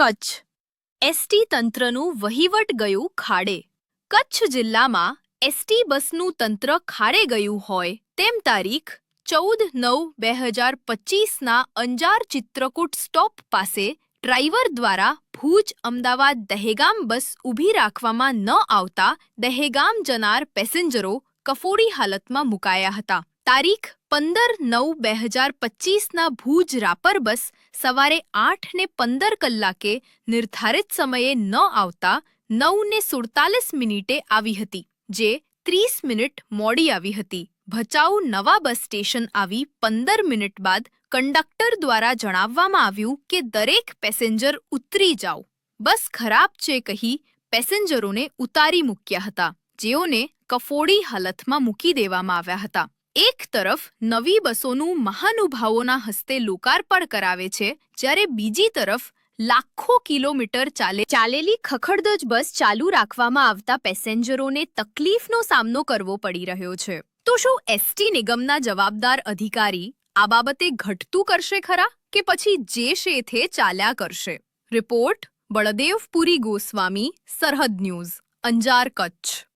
Kutch. ST તંત્રનું વહીવટ ગયું ખાડે. કચ્છ જિલ્લામાં એસટી બસનું તંત્ર ખાડે ગયું હોય તેમ તારીખ ચૌદ નવ બે હજાર પચીસના અંજાર ચિત્રકૂટ સ્ટોપ પાસે ડ્રાઈવર દ્વારા ભુજ, અમદાવાદ, દહેગામ બસ ઊભી રાખવામાં ન આવતા દહેગામ જનાર પેસેન્જરો કફોડી હાલતમાં મુકાયા હતા. તારીખ પંદર નવ બે હજાર પચીસના ભુજ રાપર બસ સવારે આઠ ને પંદર કલાકે નિર્ધારિત સમયે ન આવતા નવ ને સુડતાલીસ મિનિટે આવી હતી, જે ત્રીસ મિનિટ મોડી આવી હતી. ભચાઉ નવા બસ સ્ટેશન આવી પંદર મિનિટ બાદ કંડક્ટર દ્વારા જણાવવામાં આવ્યું કે દરેક પેસેન્જર ઉતરી જાઓ. બસ ખરાબ છે કહી પેસેન્જરોને ઉતારી મૂક્યા હતા. જેઓને કફોડી હાલતમાં મૂકી દેવામાં આવ્યા હતા. તરફ નવી બસોનું મહાનુભાવોના હસ્તે લોકાર્પણ કરાવે છે, જ્યારે બીજી તરફ લાખો કિલોમીટર ચાલે, ચાલેલી ખખડધજ બસ ચાલુ રાખવામાં આવતા પેસેન્જરોને તકલીફનો સામનો કરવો પડી રહ્યો છે. તો શું એસટી નિગમના જવાબદાર અધિકારી આ બાબતે ઘટતું કરશે ખરા કે પછી જે શેથે ચાલ્યા કરશે? રિપોર્ટ બળદેવપુરી ગોસ્વામી, સરહદ ન્યૂઝ, અંજાર કચ્છ.